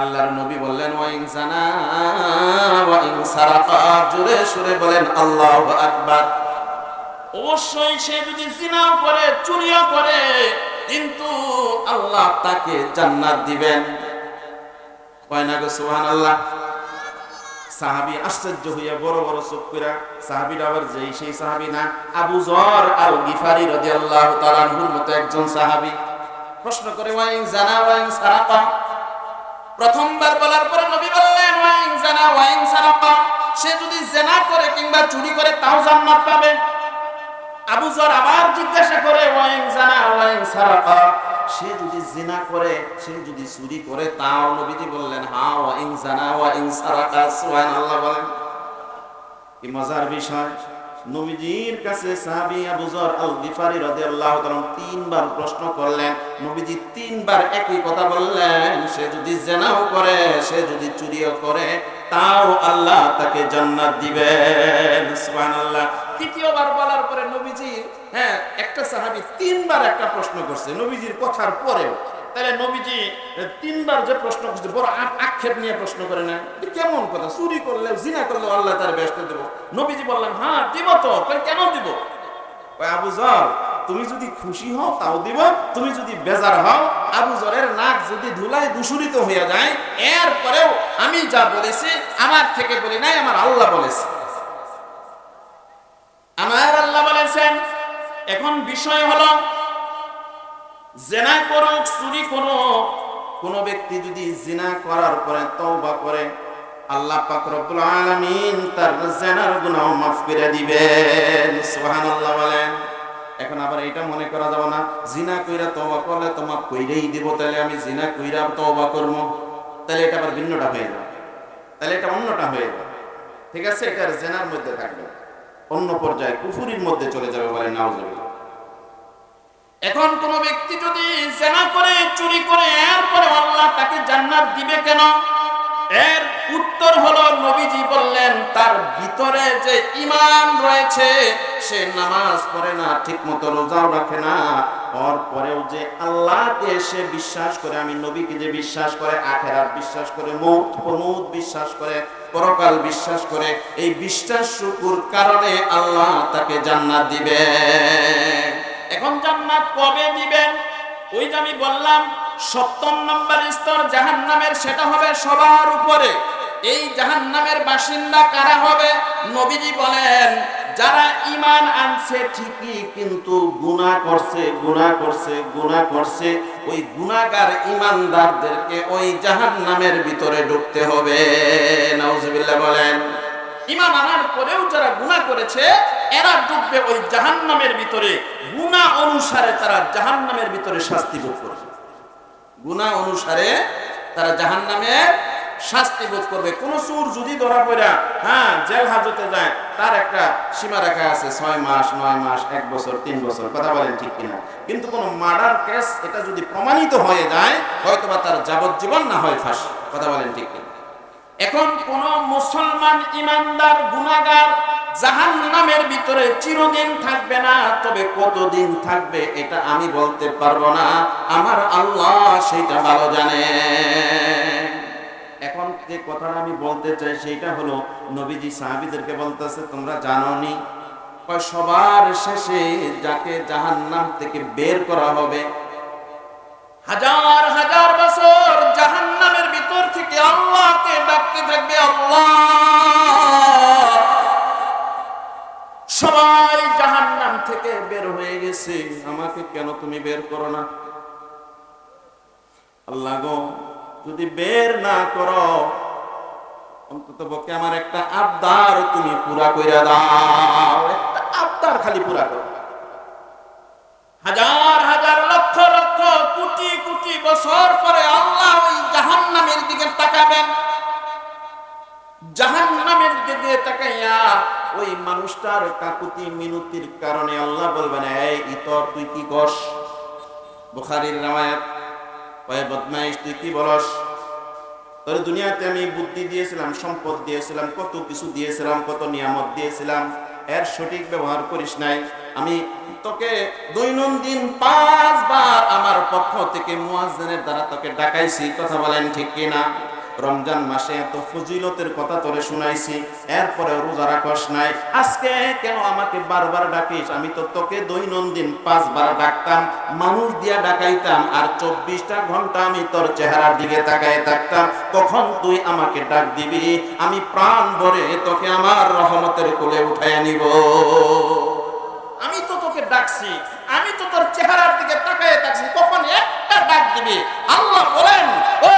আল্লাহর নবী বললেন জোরে সুরে বলেন, আল্লাহু আকবার। অবশ্যই সে যদি জিনাও করে, চুরিও করে, কিন্তু আল্লাহ তাকে জান্নাত দিবেন। কয় না গো, সুবহানাল্লাহ। সাহাবি আশ্চর্য হইয়া বড় বড় চোখ কইরা সাহাবির আবার যেই সেই সাহাবি না, আবু জর আল গিফারি রাদিয়াল্লাহু তাআলা আনহুর মতো একজন সাহাবি। প্রশ্ন করে, ওয়াইন জানা ওয়াইন সারাকা? প্রথমবার বলার পরে নবী বললেন ওয়াইন জানা ওয়াইন সারাকা। সে যদি জেনা করে কিংবা চুরি করে, তাও জান্নাত পাবে। আবু জর আবার জিজ্ঞাসা করে ওয়াইন জানা ওয়াইন সারাকা? সে যদি জেনা করে, সে যদি চুরি করে, তাও নবীজি বললেন, হা ওয়াইন জানা ওয়াইন সারাকা। সুবহানাল্লাহ বলেন। কি মজার বিষয়। নবীজির কাছে আবু যর আল গিফারি রাদিয়াল্লাহু তাআলা তিনবার প্রশ্ন করলেন, নবীজি তিনবার একই কথা বললেন, সে যদি জেনাও করে, সে যদি চুরিও করে, তাও আল্লাহ তাকে জান্নাত দিবেন। সুবহানাল্লাহ। তৃতীয়বার বলার পরে নবীজি হ্যাঁ একটা সাহাবী তিনবার একটা প্রশ্ন করছে, নবীজির কথার পরেও। তাহলে নবীজি তিনবার যে প্রশ্ন করছে, বড় আক্ষেপ নিয়ে প্রশ্ন করে না কেমন কথা? চুরি করলে, জিনা করলে আল্লাহ তার ব্যস্ত দেব। নবীজি বললেন হ্যাঁ দিব তো কেন দিব? আবু জর, তুমি যদি খুশি হও, তাও দিব। তুমি যদি বেজার হও, আবু জরের নাক যদি ধুলায় দূষণিত হয়ে যায়, এরপরেও আমি যা বলেছি, আমার থেকে বলি নাই, আমার আল্লাহ বলেছে। আমার আল্লাহ বলেছেন, এখন বিষয় হলো জেনা করুক, চুরি করুক, কোন ব্যক্তি যদি জিনা করার পরে তওবা করে, আল্লাহ পাক রব্বুল আলামিন তার জেনার গুনাহ মাফ করে দিবেন। সুবহানাল্লাহ বলেন। এখন আবার এটা মনে করা যাবে না, জিনা কইরা তওবা করলে তো মাফ কইরেই দিব, তাহলে আমি জিনা কইরা তওবা করব। তাহলে এটা আবার ভিন্নটা হয়ে যাবে। তাহলে এটা অন্যটা হয়ে যাবে। ঠিক আছে? এটা জেনার মধ্যে থাকবে। অন্য পর্যায়ে কুফুরির মধ্যে চলে যাবে বলে নাউজুবিল্লাহ। এখন কোন ব্যক্তি যদি জেনা করে, চুরি করে, এরপরে আল্লাহ তাকে জান্নাত দিবে কেন? এর উত্তর হলো, নবীজি বললেন, তার ভিতরে যে ইমান রয়েছে, সে নামাজ পড়ে না ঠিক মতো রোজাও রাখে না। ওর পরেও যে আল্লাহকে সে বিশ্বাস করে, আমি নবীকে যে বিশ্বাস করে, আখেরাত বিশ্বাস করে, মৌত প্রমোদ বিশ্বাস করে, পরকাল বিশ্বাস করে, এই বিশ্বাস শুকুর কারণে আল্লাহ তাকে জান্নাত দিবে। এখন জান্নাত কবে দিবেন? ওই যে আমি বললাম, সপ্তম নম্বর স্তর জাহান্নামের, সেটা হবে সবার উপরে। এই জাহান্নামের বাসিন্দা কারা হবে? নবীজি বলেন, যারা ইমান আনছে ঠিকই, কিন্তু গুনাহ করছে গুনাহ করছে গুনাহ করছে, ওই গুনাহগার ইমানদারদেরকে ওই জাহান্নামের ভিতরে ঢুকতে হবে। নাউজুবিল্লাহ বলেন। ইমান আনার পরেও যারা গুনাহ করেছে, এরা ডুববে ওই ভিতরে। গুনাহ অনুসারে তারা ভিতরে শাস্তি ভোগ করবে। গুনাহ অনুসারে তারা শাস্তি করবে। কোন যদি ধরা পড়া হ্যাঁ জেল হাজতে যায়, তার একটা সীমা রেখা আছে, ছয় মাস, নয় মাস, এক বছর, তিন বছর, কথা বলেন ঠিক কিনা? কিন্তু কোন মার্ডার কেস এটা যদি প্রমাণিত হয়ে যায়, হয়তোবা তার যাবজ্জীবন না হয় ফাঁসি, কথা বলেন ঠিক কিনা? এখন কোন মুসলমান ইমানদার গুনাগার জাহান নামের ভিতরে চিরদিন থাকবে না, তবে কতদিন থাকবে এটা আমি বলতে পারব না। আমার আল্লাহ সেটা ভালো জানে। এখন যে কথাটা আমি বলতে চাই সেটা হলো, নবীজি সাহাবিদেরকে বলতেছে, তোমরা জানো নি সবার শেষে যাকে জাহান্নাম থেকে বের করা হবে, হাজার হাজার বছর জাহান্নামের ভিতর থেকে বের হয়ে গেছে। আমাকে কেন তুমি বের করো না? আল্লাহ গো, যদি বের না করো, অন্তত পক্ষে আমার একটা আবদার তুমি পুরা কইরা দাও। একটা আবদার খালি পুরা করো। হাজার হাজার, লক্ষ লক্ষ, কোটি কোটি বছর পরে আল্লাহ ওই জাহান্নামের দিকে তাকাবেন। জাহান্নামের দিকে তাকাইয়া ওই মানুষটার কাকুতি মিনতির কারণে আল্লাহ বলবেন, এই ইতর, তুই কি কস বুখারীর রামায়াত বদমাইশ, তুই কি বলস? তোর দুনিয়াতে আমি বুদ্ধি দিয়েছিলাম, সম্পদ দিয়েছিলাম, কত কিছু দিয়েছিলাম, কত নিয়ামত দিয়েছিলাম, এর সঠিক ব্যবহার করিস নাই। আমি তোকে দৈনন্দিন পাঁচবার আমার পক্ষ থেকে মুয়াজ্জিনের দ্বারা তোকে ডাকাইছি, কথা বলেন ঠিক কিনা? রমজান মাসে এত ফজিলতের কথা তোরে শুনাইছি এরপরে রোজা রাখস নাই। আজকে কেন আমাকে বারবার ডাকিস? আমি তো তোকে দৈনন্দিন পাঁচবার ডাকতাম, মানুষ দিয়া ডাকাইতাম, আর চব্বিশটা ঘণ্টা আমি তোর চেহারার দিকে তাকায় থাকতাম। কখন তুই আমাকে ডাক দিবি? আমি প্রাণ ভরে তোকে আমার রহমতের কোলে উঠাইয়া নিব। আমি তো তোকে ডাকছি, আমি তো তোর চেহারার দিকে তাকায় থাকছি, কখন একটা ডাক দিবি? আল্লাহ বলেন, ও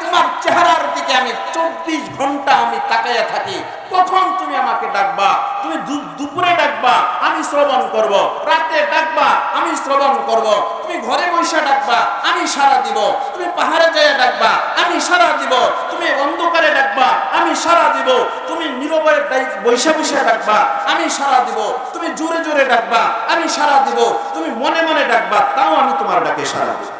তোমার চেহারার দিকে আমি চব্বিশ ঘণ্টা আমি তাকাইয়া থাকি। কখন তুমি আমাকে ডাকবা? তুমি দুপুরে ডাকবা, আমি শ্রবণ করব। রাতে ডাকবা, আমি শ্রবণ করব। তুমি ঘরে বসে ডাকবা, আমি সারা দিব। তুমি পাহাড়ে যেয়ে ডাকবা, আমি সারা দিব। তুমি অন্ধকারে ডাকবা, আমি সারা দিব। তুমি নীরবে ডাই- বৈশা বৈশা ডাকবা, আমি সারা দিব। তুমি জোরে জোরে ডাকবা, আমি সারা দিব। তুমি মনে মনে ডাকবা, তাও আমি তোমার ডাকে সারা দিব।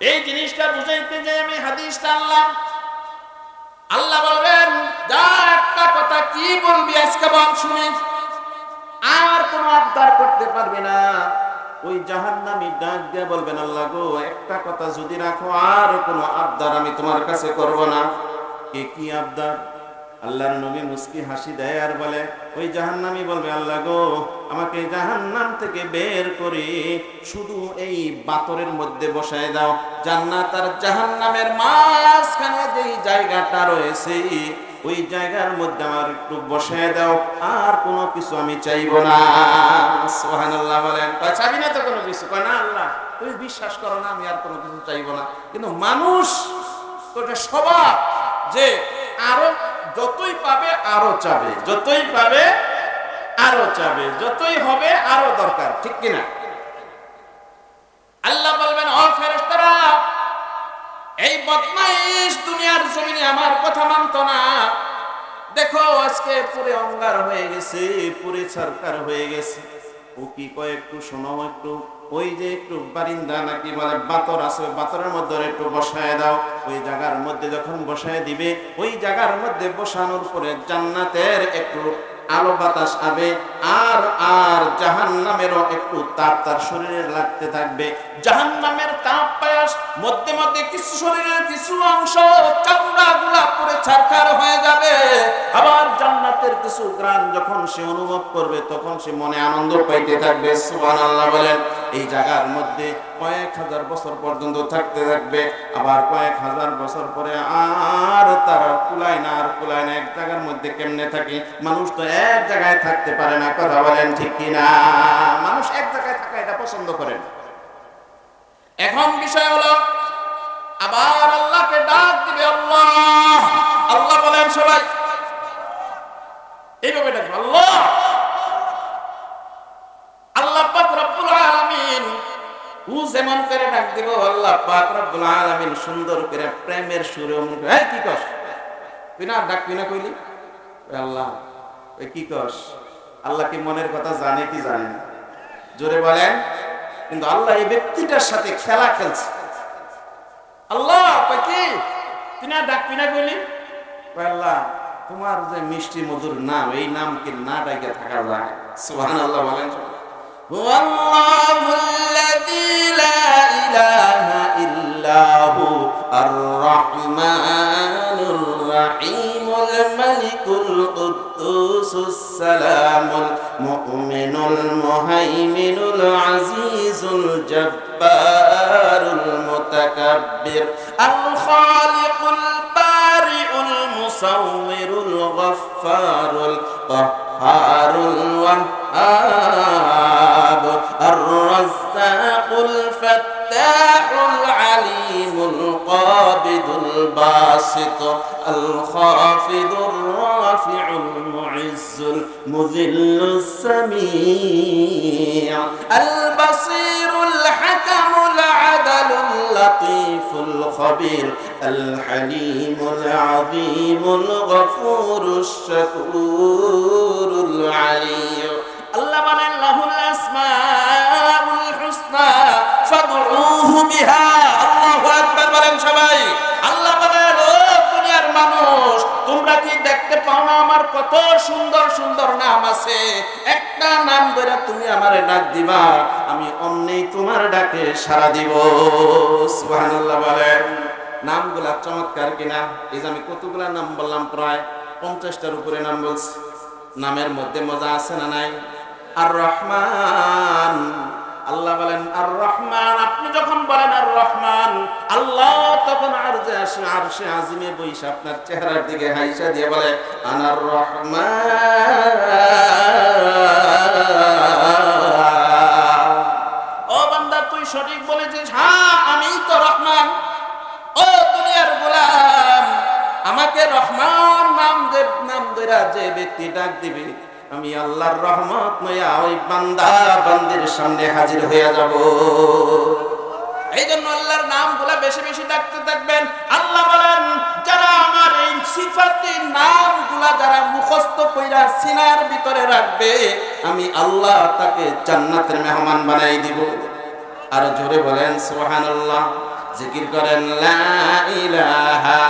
এই জিনিসটা বুঝাইতে যে আমি হাদিসটা আনলাম আল্লাহ বলবেন যা একটা কথা কি বলবি আজকে বল শুনি। আর কোন আবদার করতে পারবে না। ওই জাহান্নামী ডাক দিয়ে বলবেন, আল্লাহ গো, একটা কথা যদি রাখো, আর কোনো আবদার আমি তোমার কাছে করব না। কে কি আবদার? আল্লাহর নবী মুস্কি হাসি দেয় আর বলে, ওই জাহান্নামী বলবে, আল্লাহ গো, আমাকে জাহান্নাম থেকে বের করে। শুধু এই বাতরের মধ্যে বসায় দাও। জান্নাত আর জাহান্নামের মাঝখানে যেই জায়গাটা রয়েছে, ওই জায়গার মধ্যে আমার একটু বসায় দাও। আর কোনো কিছু আমি চাইব না। সুবহানাল্লাহ বলেন চাবি না তো কোনো কিছু? কয়, না আল্লাহ, তুমি বিশ্বাস করো না, আমি আর কোনো কিছু চাইব না। কিন্তু মানুষ তো এটা স্বভাব যে আরও যতই পাবে, আরও চাবে। যতই পাবে, আরও চাবে। যতই হবে, আরও দরকার। ঠিক কিনা? আল্লাহ বলবেন, ও ফেরেশতারা, এই বদমাইশ দুনিয়ার জমিনে আমার কথা মানতো না। দেখো, আজকে পুরে অঙ্গার হয়ে গেছে, পুরে সরকার হয়ে গেছে। ও কি কয় একটু শোনো একটু? ওই যে একটু বারিন্দা নাকি বলে বাতর আছে বাতরের মধ্যে একটু বসায় দাও। ওই জায়গার মধ্যে যখন বসায় দিবে, ওই জায়গার মধ্যে বসানোর পরে জান্নাতের একটু আলো বাতাস আবে। আর আর জাহান নামেরও একটু তাপ তার শরীরে লাগতে থাকবে। জাহান নামের তাপ পায়াস, মধ্যে মধ্যে কিছু শরীরের কিছু অংশ চামড়া গুলা পুরে ছারখার হয়ে যাবে। আবার জান্নাতের কিছু গ্রান যখন সে অনুভব করবে, তখন সে মনে আনন্দ পাইতে থাকবে। সুবহানাল্লাহ বলেন, এই জায়গার মধ্যে কয়েক হাজার বছর পর্যন্ত থাকতে থাকবে। আবার কয়েক হাজার বছর পরে আর তারা কুলায় না, আর কুলায় না, এক জায়গার মধ্যে কেমনে থাকে? মানুষ তো এক জায়গায় থাকতে পারে না। কথা বলেন ঠিক কিনা? মানুষ এক জায়গায় থাকা এটা পছন্দ করেন এখন বিষয় হলো আবার আল্লাহকে ডাক দিবে আল্লাহ। আল্লাহ বলেন সবাই এইভাবে ডাকবে আল্লাহ। আল্লাহ পাক রব্বুল আলামিন ও যেমন করে ডাক দিব আল্লাহ পাক রব্বুল আলামিন সুন্দর করে প্রেমের সুরে করে, এই কি কস? তুই না ডাকবি না কইলি? আল্লাহ ওই কি কস? আল্লাহ কি মনের কথা জানে কি জানে না জোরে বলেন কিন্তু আল্লাহ এই ব্যক্তিটার সাথে খেলা খেলছে আল্লাহ কই কি তুই না ডাকবি না কইলি ওই আল্লাহ তোমার যে মিষ্টি মধুর নাম এই নাম কি না ডাইকে থাকা যায় সুবহানাল্লাহ বলেন هو الله الذي لا إله إلا هو الرحمن الرحيم الملك القدوس السلام المؤمن المهيمن العزيز الجبار المتكبر الخالق البارئ المصور الغفار القهار الوهاب الرزاق الفتاح العليم القابض الباسط الخافض مذل السميع. البصير الحكم العدل اللطيف الخبير. الحليم العظيم الغفور الشكور العلي الله بل له الأسماء الحسنى فادعوه بها. কি দেখতে পাও না, আমার কত সুন্দর সুন্দর নাম আছে। একটা নাম ধরে তুমি আমারে ডাক দিবা, আমি অমনি তোমার ডাকে সাড়া দিব। সুবহানাল্লাহ বলেন। নামগুলা চমৎকার কিনা? এই যে আমি কতগুলা নাম বললাম প্রায়, পঞ্চাশটার উপরে নাম বলছি। নামের মধ্যে মজা আছে না নাই? আর রহমান। আল্লাহ বলেন আর রহমান আপনি যখন বলেন আর রহমান আল্লাহ তখন আর যে আসে আর সে আজিমে বইসা আপনার চেহারার দিকে হাইসা দিয়ে বলে আনার রহমান ও বান্দা, তুই সঠিক বলেছিস। হ্যাঁ আমি তো রহমান। ও দুনিয়ার গোলাম, আমাকে রহমান নাম যে নাম ধরা যে ব্যক্তি ডাক দিবে আমি আল্লাহর রহমত নয়া ওই বান্দা বান্দির সামনে হাজির হয়ে যাব। এই জন্য আল্লাহর নামগুলা বেশি বেশি ডাকতে থাকবেন। আল্লাহ বলেন, যারা আমার এই সিফাতি নামগুলা যারা মুখস্থ কইরা সিনার ভিতরে রাখবে, আমি আল্লাহ তাকে জান্নাতের মেহমান বানাই দিব। আর জোরে বলেন, সুবহানাল্লাহ, জিকির করেন, লা ইলাহা